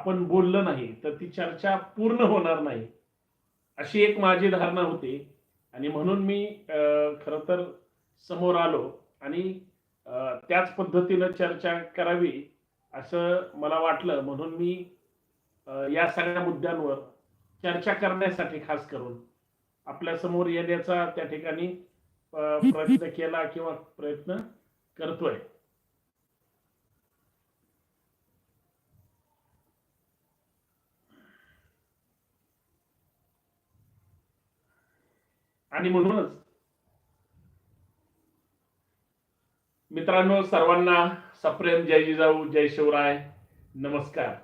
आपण बोललं नाही तर ती चर्चा पूर्ण होणार नाही. अशी एक माझी धारणा होती. आणि म्हणून मी खर तर समोर आलो आणि त्याच पद्धतीनं चर्चा करावी असं मला वाटलं. म्हणून मी या सगळ्या मुद्द्यांवर चर्चा करण्यासाठी खास करून आपल्यासमोर येण्याचा त्या ठिकाणी प्रयत्न केला किंवा प्रयत्न करतोय. आणि म्हणूनच मित्रांनो सर्वांना सप्रेम जय जिजाऊ जय शिवराय नमस्कार.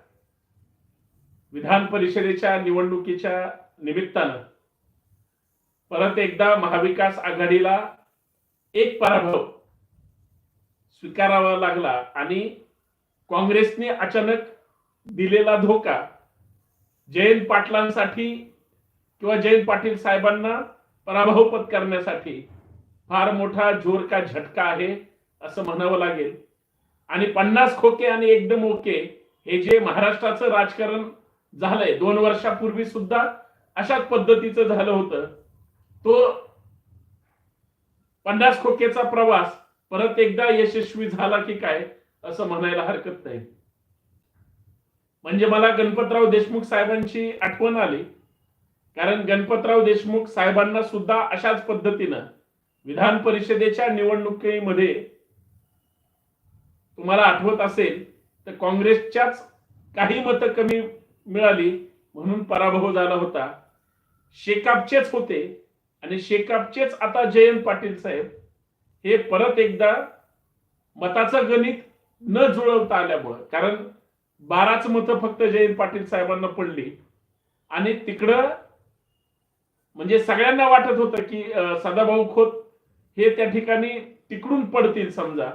विधान परिषदेच्या निवडणुकीच्या निमित्तानं परत एकदा महाविकास आघाडीला एक पराभव स्वीकारावा लागला आणि काँग्रेसने अचानक दिलेला धोका जयंत पाटलांसाठी किंवा जयंत पाटील साहेबांना पराभव पत्करण्यासाठी फार मोठा जोर का झटका आहे असं म्हणावं लागेल. आणि पन्नास खोके आणि एकदम ओके हे जे महाराष्ट्राचं राजकारण झालंय दोन वर्षापूर्वी सुद्धा अशाच पद्धतीचं झालं होतं. तो पन्नास खोकेचा प्रवास परत एकदा यशस्वी झाला की काय असं म्हणायला हरकत नाही. म्हणजे मला गणपतराव देशमुख साहेबांची आठवण आली. कारण गणपतराव देशमुख साहेबांना सुद्धा अशाच पद्धतीनं विधान परिषदेच्या निवडणुकीमध्ये तुम्हाला आठवत असेल तर काँग्रेसच्याच काही मतं कमी मिळाली म्हणून पराभव झाला होता. शेकापचेच होते आणि शेकापचेच आता जयंत पाटील साहेब हे परत एकदा मताचं गणित न जुळवता आल्यामुळं कारण बाराच मतं फक्त जयंत पाटील साहेबांना पडली. आणि तिकडं म्हणजे सगळ्यांना वाटत होतं की सदाभाऊ खोत हे त्या ठिकाणी तिकडून पडतील समजा.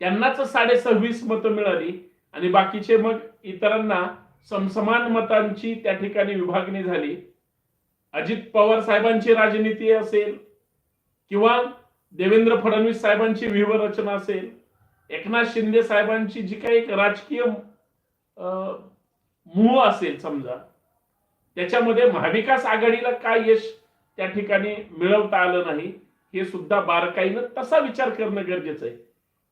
त्यांनाच साडे सव्वीस मतं मिळाली आणि बाकीचे मग इतरांना समसमान मतांची त्या ठिकाणी विभागणी झाली. अजित पवार साहेबांची राजनीती असेल किंवा देवेंद्र फडणवीस साहेबांची व्यूहरचना असेल एकनाथ शिंदे साहेबांची जी काही एक राजकीय अं, मूळ असेल समजा त्याच्यामध्ये महाविकास आघाडीला काय यश त्या ठिकाणी मिळवता आलं नाही हे सुद्धा बारकाईनं तसा विचार करणं गरजेचं आहे.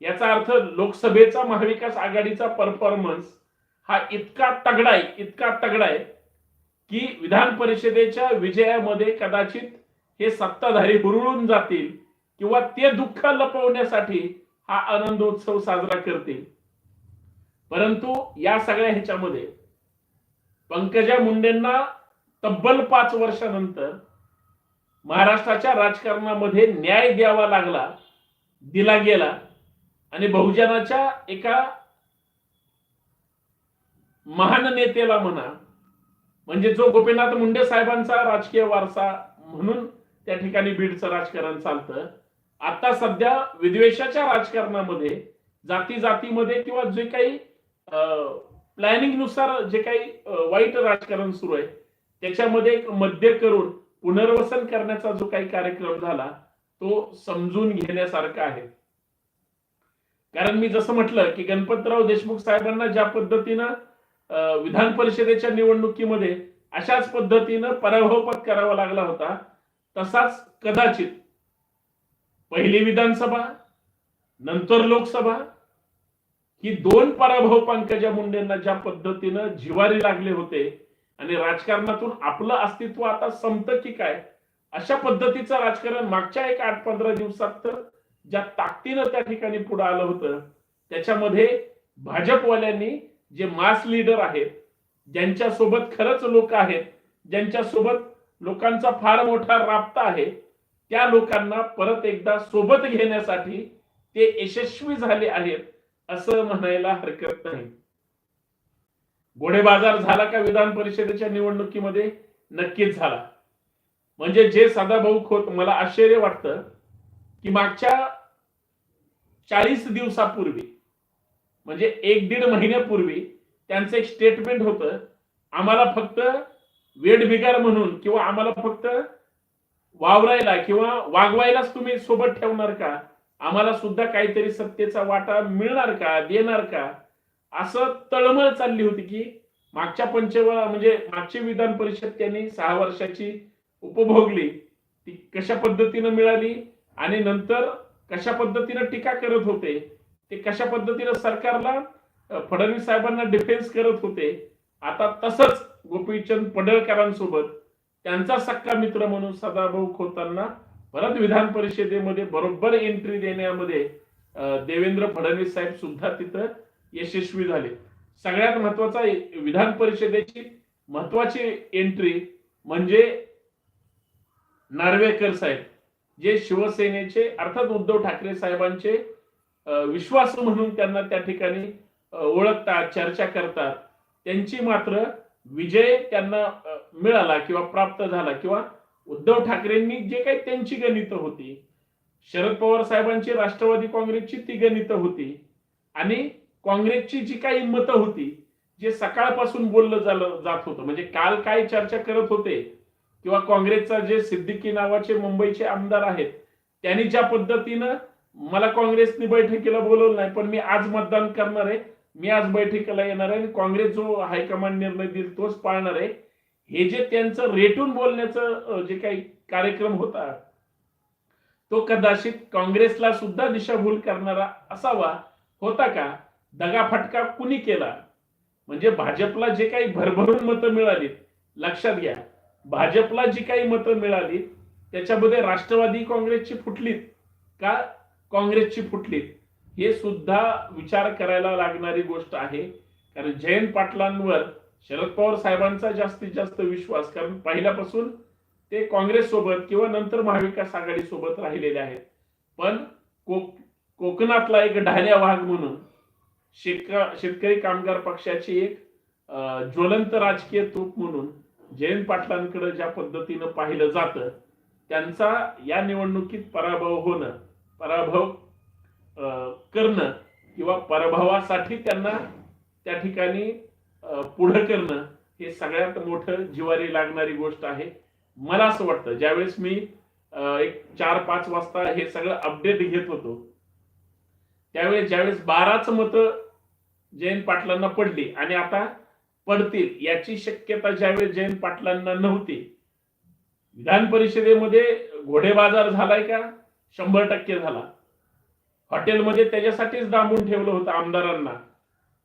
याचा अर्थ लोकसभेचा महाविकास आघाडीचा परफॉर्मन्स हा इतका तगडा आहे इतका तगडा आहे की विधान परिषदेच्या विजयामध्ये कदाचित हे सत्ताधारी हुरळून जातील किंवा ते दुःख लपवण्यासाठी हा आनंदोत्सव साजरा करतील. परंतु या सगळ्या ह्याच्यामध्ये पंकजा मुंडेंना तब्बल पाच वर्षानंतर महाराष्ट्राच्या राजकारणामध्ये न्याय द्यावा लागला दिला गेला आणि बहुजनाच्या एका महान नेत्याला म्हणा म्हणजे जो गोपीनाथ मुंडे साहेबांचा राजकीय वारसा म्हणून त्या ठिकाणी बीडचं राजकारण चालतं आता सध्या विद्वेषाच्या राजकारणामध्ये जाती जातीमध्ये किंवा जे काही प्लॅनिंगनुसार जे काही वाईट राजकारण सुरू आहे त्याच्यामध्ये एक मध्य करून पुनर्वसन करण्याचा जो काही कार्यक्रम झाला तो समजून घेण्यासारखा आहे. कारण मी जसं म्हटलं की गणपतराव देशमुख साहेबांना ज्या पद्धतीनं विधान परिषदेच्या निवडणुकीमध्ये अशाच पद्धतीनं पराभव पत्करावा लागला होता तसाच कदाचित पहिली विधानसभा नंतर लोकसभा की दोन पराभव पंकजा मुंडेंना ज्या पद्धतीनं जिवारी लागले होते आणि राजकारणातून आपलं अस्तित्व आता संपतं की काय अशा पद्धतीचं राजकारण मागच्या एक आठ पंधरा दिवसात तर ज्या ताकदीनं त्या ठिकाणी पुढे आलं होतं त्याच्यामध्ये भाजपवाल्यांनी जे मास लीडर आहेत ज्यांच्या सोबत खरंच लोक आहेत ज्यांच्या सोबत लोकांचा फार मोठा राबता आहे त्या लोकांना परत एकदा सोबत घेण्यासाठी ते यशस्वी झाले आहेत. असं म्हणायला हरकत नाही. घोडे बाजार झाला का विधान परिषदेच्या निवडणुकीमध्ये नक्कीच झाला. म्हणजे जे सदाभाऊ खोत मला आश्चर्य वाटतं की मागच्या चाळीस दिवसापूर्वी म्हणजे एक दीड महिन्यापूर्वी त्यांचं एक स्टेटमेंट होतं आम्हाला फक्त वेडबिगार म्हणून किंवा आम्हाला फक्त वावरायला किंवा वागवायलाच तुम्ही सोबत ठेवणार का? आम्हाला सुद्धा काहीतरी सत्तेचा वाटा मिळणार का देणार का? असं तळमळ चालली होती की मागच्या पंचवेळा म्हणजे मागची विधान परिषद त्यांनी सहा वर्षाची उपभोगली ती कशा पद्धतीनं मिळाली आणि नंतर कशा पद्धतीनं टीका करत होते ते कशा पद्धतीनं सरकारला फडणवीस साहेबांना डिफेन्स करत होते आता तसंच गोपीचंद पडळकरांसोबत त्यांचा सक्का मित्र म्हणून सदाभाऊ खोतांना परत विधान परिषदेमध्ये बरोबर एंट्री देण्यामध्ये देवेंद्र फडणवीस साहेब सुद्धा तिथं यशस्वी झाले. सगळ्यात महत्त्वाचा विधान परिषदेची महत्वाची एंट्री म्हणजे नार्वेकर साहेब जे शिवसेनेचे अर्थात उद्धव ठाकरे साहेबांचे विश्वास म्हणून त्यांना त्या ठिकाणी ओळखतात चर्चा करतात. त्यांची मात्र विजय त्यांना मिळाला किंवा प्राप्त झाला किंवा उद्धव ठाकरेंनी जे काही त्यांची गणितं होती शरद पवार साहेबांची राष्ट्रवादी काँग्रेसची ती गणितं होती आणि काँग्रेसची जी काही मतं होती जे सकाळपासून बोललं झालं जात होतं. म्हणजे काल काय चर्चा करत होते किंवा काँग्रेसचा जे सिद्दीकी नावाचे मुंबईचे आमदार आहेत त्यांनी ज्या पद्धतीनं मला काँग्रेसनी बैठकीला बोलवलं नाही पण मी आज मतदान करणार आहे मी आज बैठकीला येणार आहे आणि काँग्रेस जो हायकमांड निर्णय देईल तोच पाळणार आहे. हे जे त्यांचं रेटून बोलण्याचं जे काही कार्यक्रम होता तो कदाचित काँग्रेसला सुद्धा दिशाभूल करणारा असावा होता का? दगाफटका कुणी केला? म्हणजे भाजपला जे काही भरभरून मतं मिळाली लक्षात घ्या. भाजपला जी काही मतं मिळाली त्याच्यामध्ये राष्ट्रवादी काँग्रेसची फुटलीत का काँग्रेसची फुटलीत? हे सुद्धा विचार करायला लागणारी गोष्ट आहे. कारण जयंत पाटलांवर शरद पवार साहेबांचा जास्तीत जास्त विश्वास कारण पहिल्यापासून ते काँग्रेस सोबत किंवा नंतर महाविकास आघाडी सोबत राहिलेले आहेत. पण कोक कोकणातला एक ढाल्या वाघ म्हणून शेतका शेतकरी कामगार पक्षाची एक ज्वलंत राजकीय तूप म्हणून जयंत पाटलांकडे ज्या पद्धतीनं पाहिलं जातं त्यांचा या निवडणुकीत पराभव होणं पराभव अं, करणं किंवा पराभवासाठी त्यांना त्या ठिकाणी पुढं करणं हे सगळ्यात मोठं जिवारी लागणारी गोष्ट आहे. मला असं वाटतं ज्यावेळेस मी एक चार पाच वाजता हे सगळं अपडेट घेत होतो त्यावेळेस ज्यावेळेस बाराच मतं जयंत पाटलांना पडली आणि आता पडतील याची शक्यता ज्यावेळेस जयंत पाटलांना नव्हती विधान परिषदेमध्ये घोडेबाजार झालाय का? शंभर टक्के झाला. हॉटेलमध्ये त्याच्यासाठीच दाबून ठेवलं होतं आमदारांना.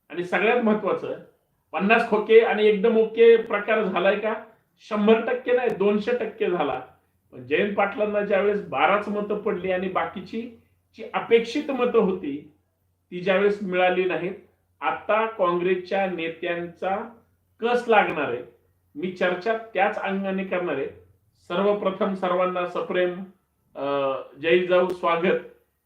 आणि सगळ्यात महत्वाचं पन्नास खोके आणि एकदम ओके प्रकार झालाय का? शंभर टक्के नाही दोनशे टक्के झाला. पण जयंत पाटलांना ज्यावेळेस बाराच मतं पडली आणि बाकीची जी अपेक्षित मतं होती ती ज्यावेळेस मिळाली नाहीत आता काँग्रेसच्या नेत्यांचा कस लागणार आहे? मी चर्चा त्याच अंगाने करणार आहे. सर्वप्रथम सर्वांना सप्रेम जय जाऊ स्वागत.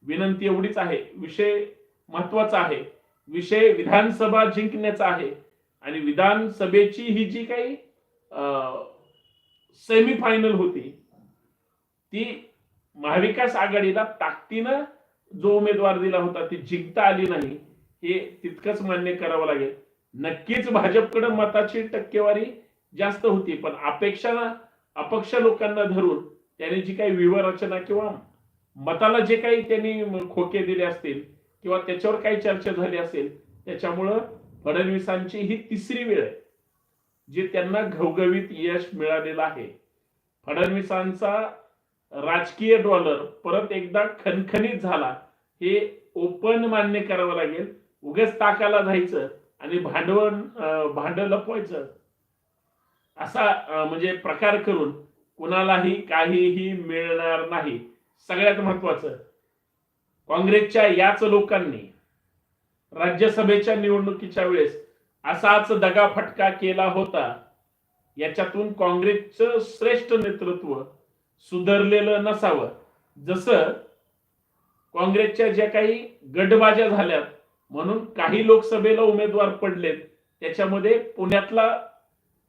विनंती एवढीच आहे. विषय महत्त्वाचा आहे. विषय विधानसभा जिंकण्याचा आहे. आणि विधानसभेची ही जी काही सेमी फायनल होती ती महाविकास आघाडीला ताकदीनं जो उमेदवार दिला होता ती जिंकता आली नाही हे तितकंच मान्य करावं लागेल. नक्कीच भाजपकडे मताची टक्केवारी जास्त होती पण अपेक्षा अपक्ष लोकांना धरून त्यांनी जी काही व्यूहरचना किंवा मताला जे काही त्यांनी खोके दिले असतील किंवा त्याच्यावर काही चर्चा झाली असेल त्याच्यामुळं फडणवीसांची ही तिसरी वेळ आहे जे त्यांना घवघवीत यश मिळालेलं आहे. फडणवीसांचा राजकीय डॉलर परत एकदा खनखनीत झाला हे ओपन मान्य करावं लागेल. उगेच ताकाला जायचं आणि भांडवल भांड लपवायचं असा म्हणजे प्रकार करून कुणालाही काहीही मिळणार नाही. सगळ्यात महत्वाचं काँग्रेसच्या याच लोकांनी राज्यसभेच्या निवडणुकीच्या वेळेस असाच दगाफटका केला होता. याच्यातून काँग्रेसचं श्रेष्ठ नेतृत्व सुधारलेलं नसावं. जसं काँग्रेसच्या ज्या काही गटबाज्या झाल्यात म्हणून काही लोकसभेला उमेदवार पडलेत त्याच्यामध्ये पुण्यातला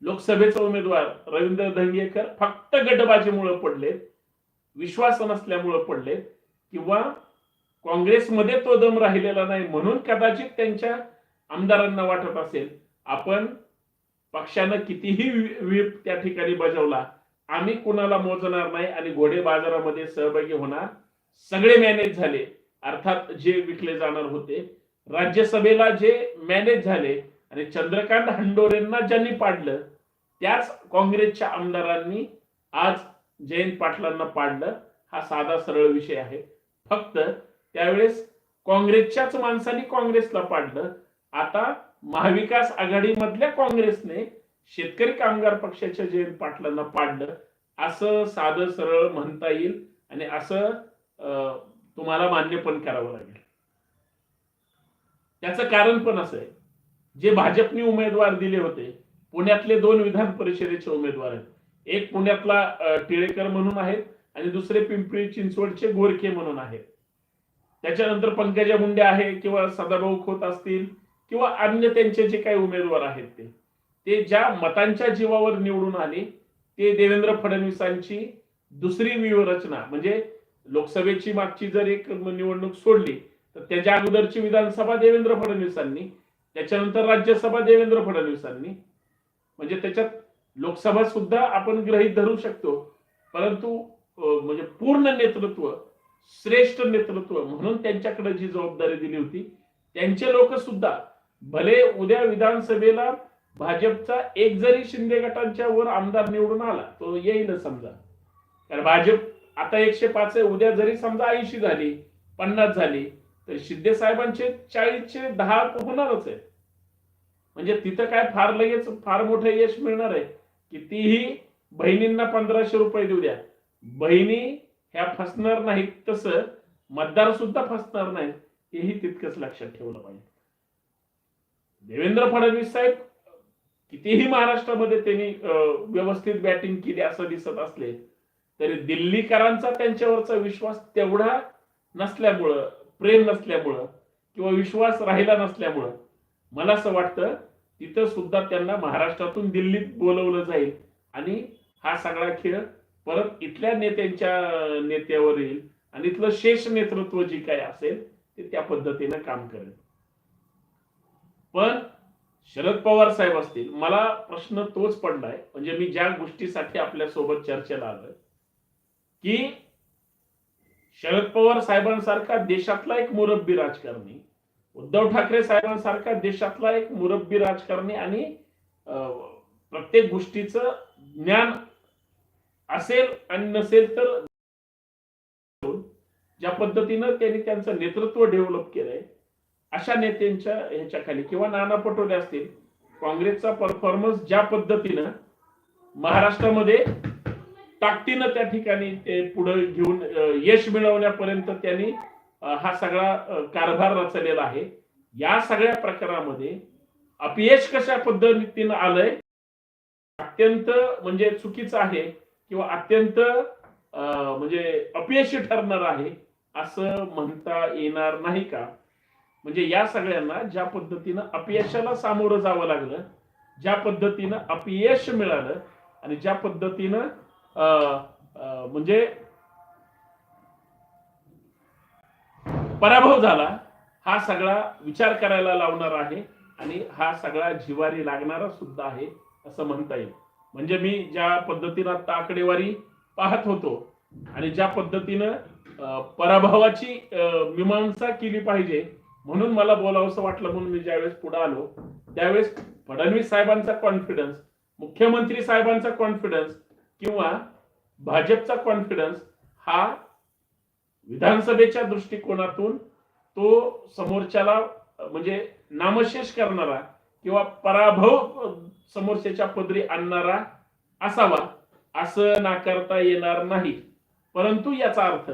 लोकसभेचा उमेदवार रवींद्र धंगेकर फक्त गटबाजीमुळे पडलेत विश्वास नसल्यामुळे पडलेत किंवा काँग्रेसमध्ये तो दम राहिलेला नाही म्हणून कदाचित त्यांच्या आमदारांना वाटत असेल. आपण पक्षानं कितीही व्हीप त्या ठिकाणी बजावला आम्ही कुणाला मोजणार नाही आणि घोडे बाजारामध्ये सहभागी होणार. सगळे मॅनेज झाले. अर्थात जे विकले जाणार होते. राज्यसभेला जे मॅनेज झाले आणि चंद्रकांत हंडोरेंना ज्यांनी पाडलं त्याच काँग्रेसच्या आमदारांनी आज जयंत पाटलांना पाडलं. हा साधा सरळ विषय आहे. फक्त त्यावेळेस काँग्रेसच्याच माणसांनी काँग्रेसला पाडलं. आता महाविकास आघाडीमधल्या काँग्रेसने शेतकरी कामगार पक्षाच्या जयंत पाटलांना पाडलं. असं साधं सरळ म्हणता येईल आणि असं तुम्हाला मान्य पण करावं लागेल. त्याचं कारण पण असं आहे. जे भाजपने उमेदवार दिले होते पुण्यातले दोन विधान परिषदेचे उमेदवार आहेत. एक पुण्यातला टिळेकर म्हणून आहेत आणि दुसरे पिंपरी चिंचवडचे गोरखे म्हणून आहेत. त्याच्यानंतर पंकजा मुंडे आहे किंवा सदाभाऊ खोत असतील किंवा अन्य त्यांचे जे काही उमेदवार आहेत ते. ते ज्या मतांच्या जीवावर निवडून आले ते देवेंद्र फडणवीसांची दुसरी व्यूहरचना म्हणजे लोकसभेची मागची जर एक निवडणूक सोडली तर त्याच्या अगोदरची विधानसभा देवेंद्र फडणवीसांनी त्याच्यानंतर राज्यसभा देवेंद्र फडणवीसांनी. म्हणजे त्याच्यात लोकसभा सुद्धा आपण गृहीत धरू शकतो परंतु म्हणजे पूर्ण नेतृत्व श्रेष्ठ नेतृत्व म्हणून त्यांच्याकडे जी जबाबदारी दिली होती त्यांचे लोक सुद्धा भले उद्या विधानसभेला भाजपचा एक जरी शिंदे गटांच्या वर आमदार निवडून आला तो येईल समजा. कारण भाजप आता एकशे पाच आहे उद्या जरी समजा ऐंशी झाली पन्नास झाली तर शिंदे साहेबांचे चाळीसचे दहा होणारच आहे. म्हणजे तिथं काय फार लगेच फार मोठं यश मिळणार आहे कितीही बहिणींना पंधराशे रुपये देऊ द्या. बहिणी ह्या फसणार नाहीत तसं मतदार सुद्धा फसणार नाहीत हेही तितकंच लक्षात ठेवलं पाहिजे. देवेंद्र फडणवीस साहेब कितीही महाराष्ट्रामध्ये त्यांनी व्यवस्थित बॅटिंग केली असं दिसत असले तरी दिल्लीकरांचा त्यांच्यावरचा विश्वास तेवढा नसल्यामुळं प्रेम नसल्यामुळं किंवा विश्वास राहिला नसल्यामुळं मला असं वाटतं तिथं सुद्धा त्यांना महाराष्ट्रातून दिल्लीत बोलवलं जाईल. आणि हा सगळा खेळ परत इथल्या नेत्यांच्या नेत्यावर येईल आणि इथलं शेष नेतृत्व जे काय असेल ते त्या पद्धतीनं काम करेल. पण शरद पवार साहेब असतील मला प्रश्न तोच पडलाय म्हणजे मी ज्या गोष्टीसाठी आपल्यासोबत चर्चेला आलोय की शरद पवार साहेबांसारखा देशातला एक मुरब्बी राजकारणी उद्धव ठाकरे साहेबांसारखा देशातला एक मुरब्बी राजकारणी आणि अं, प्रत्येक गोष्टीचं ज्ञान असेल आणि नसेल तर ज्या पद्धतीनं त्यांनी त्यांचं नेतृत्व डेव्हलप केलंय अशा नेत्यांच्या ह्याच्याखाली किंवा नाना पटोले असतील काँग्रेसचा परफॉर्मन्स ज्या पद्धतीनं महाराष्ट्रामध्ये ताकदीनं त्या ठिकाणी ते पुढे घेऊन यश मिळवण्यापर्यंत त्यांनी हा सगळा कारभार रचलेला आहे. या सगळ्या प्रकारामध्ये अपयश कशा पद्धतीनं आलंय अत्यंत म्हणजे चुकीचं आहे. किंवा अत्यंत अं, म्हणजे अपयशी ठरणार आहे असं म्हणता येणार नाही का? म्हणजे या सगळ्यांना ज्या पद्धतीनं अपयशाला सामोरं जावं लागलं ज्या पद्धतीनं अपयश मिळालं आणि ज्या पद्धतीनं अं, म्हणजे पराभव झाला हा सगळा विचार करायला लावणार आहे आणि हा सगळा जिवारी लागणारा सुद्धा आहे असं म्हणता येईल. म्हणजे मी ज्या पद्धतीनं आता आकडेवारी पाहत होतो आणि ज्या पद्धतीनं पराभवाची मीमांसा केली पाहिजे म्हणून मला बोलावंसं वाटलं म्हणून मी ज्यावेळेस पुढे आलो त्यावेळेस फडणवीस साहेबांचा कॉन्फिडन्स मुख्यमंत्री साहेबांचा कॉन्फिडन्स किंवा भाजपचा कॉन्फिडन्स हा विधानसभेच्या दृष्टिकोनातून तो समोरच्याला म्हणजे नामशेष करणारा किंवा पराभव समोरच्याच्या पदरी आणणारा असावा असं नाकारता येणार नाही. परंतु याचा अर्थ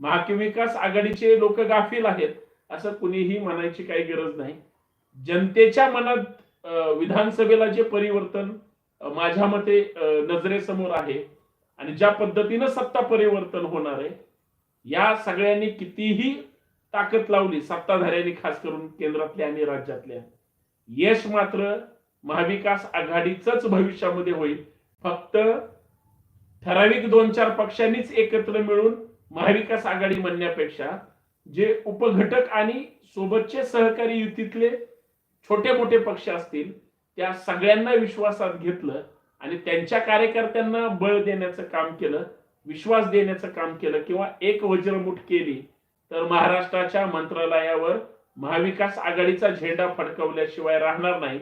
महाविकास आघाडीचे लोक गाफील आहेत असं कुणीही म्हणायची काही गरज नाही. जनतेच्या मनात विधानसभेला जे परिवर्तन माझ्या मते नजरेसमोर आहे आणि ज्या पद्धतीनं सत्ता परिवर्तन होणार आहे या सगळ्यांनी कितीही ताकद लावली सत्ताधाऱ्यांनी खास करून केंद्रातल्या आणि राज्यातल्या यश मात्र महाविकास आघाडीच भविष्यामध्ये होईल. फक्त ठराविक दोन चार पक्षांनीच एकत्र मिळून महाविकास आघाडी म्हणण्यापेक्षा जे उपघटक आणि सोबतचे सहकारी युतीतले छोटे मोठे पक्ष असतील त्या सगळ्यांना विश्वासात घेतलं आणि त्यांच्या कार्यकर्त्यांना बळ देण्याचं काम केलं विश्वास देण्याचं काम केलं किंवा एक वज्रमुठ केली तर महाराष्ट्राच्या मंत्रालयावर महाविकास आघाडीचा झेंडा फडकवल्याशिवाय राहणार नाही.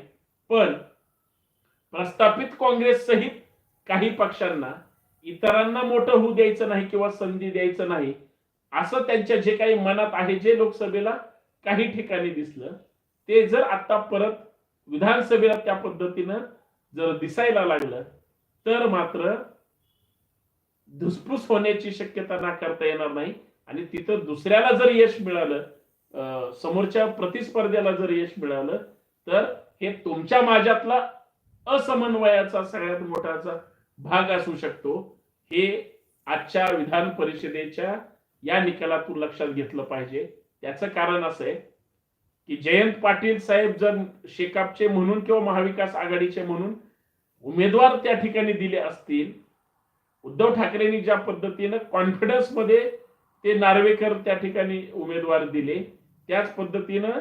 पण प्रस्थापित काँग्रेस सहित काही पक्षांना इतरांना मोठं होऊ द्यायचं नाही किंवा संधी द्यायचं नाही असं त्यांच्या जे काही मनात आहे जे लोकसभेला काही ठिकाणी दिसलं ते जर आता परत विधानसभेला त्या पद्धतीनं जर दिसायला लागलं तर मात्र धुसफूस होण्याची शक्यता नाकारता येणार नाही. आणि तिथं दुसऱ्याला जर यश मिळालं समोरच्या प्रतिस्पर्ध्याला जर यश मिळालं तर हे तुमच्या माझ्यातला असमन्वयाचा सगळ्यात मोठाचा भाग असू शकतो. हे आजच्या विधान परिषदेच्या या निकालातून लक्षात घेतलं पाहिजे. त्याचं कारण असं आहे की जयंत पाटील साहेब जर शेकापचे म्हणून किंवा महाविकास आघाडीचे म्हणून उमेदवार त्या ठिकाणी दिले असतील उद्धव ठाकरेंनी ज्या पद्धतीनं कॉन्फिडन्समध्ये ते नार्वेकर त्या ठिकाणी उमेदवार दिले त्याच पद्धतीनं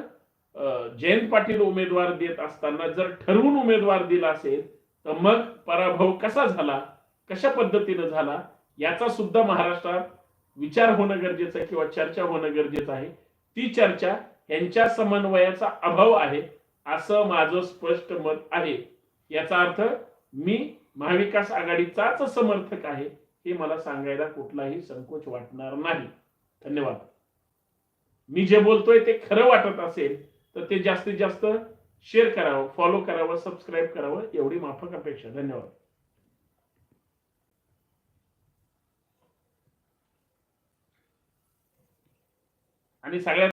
जयंत पाटील उमेदवार देत असताना जर ठरवून उमेदवार दिला असेल तर मग पराभव कसा झाला? कशा पद्धतीनं झाला? याचा सुद्धा महाराष्ट्रात विचार होणं गरजेचं आहे किंवा चर्चा होणं गरजेचं आहे. ती चर्चा यांच्या समन्वयाचा अभाव आहे असं माझं स्पष्ट मत आहे. याचा अर्थ मी महाविकास आघाडीचाच समर्थक आहे हे मला सांगायला कुठलाही संकोच वाटणार नाही. धन्यवाद. मी जे बोलतोय ते खरं वाटत असेल तर ते जास्तीत जास्त शेअर करावं फॉलो करावं सबस्क्राईब करावं एवढी माफक अपेक्षा. धन्यवाद. आणि सगळ्यात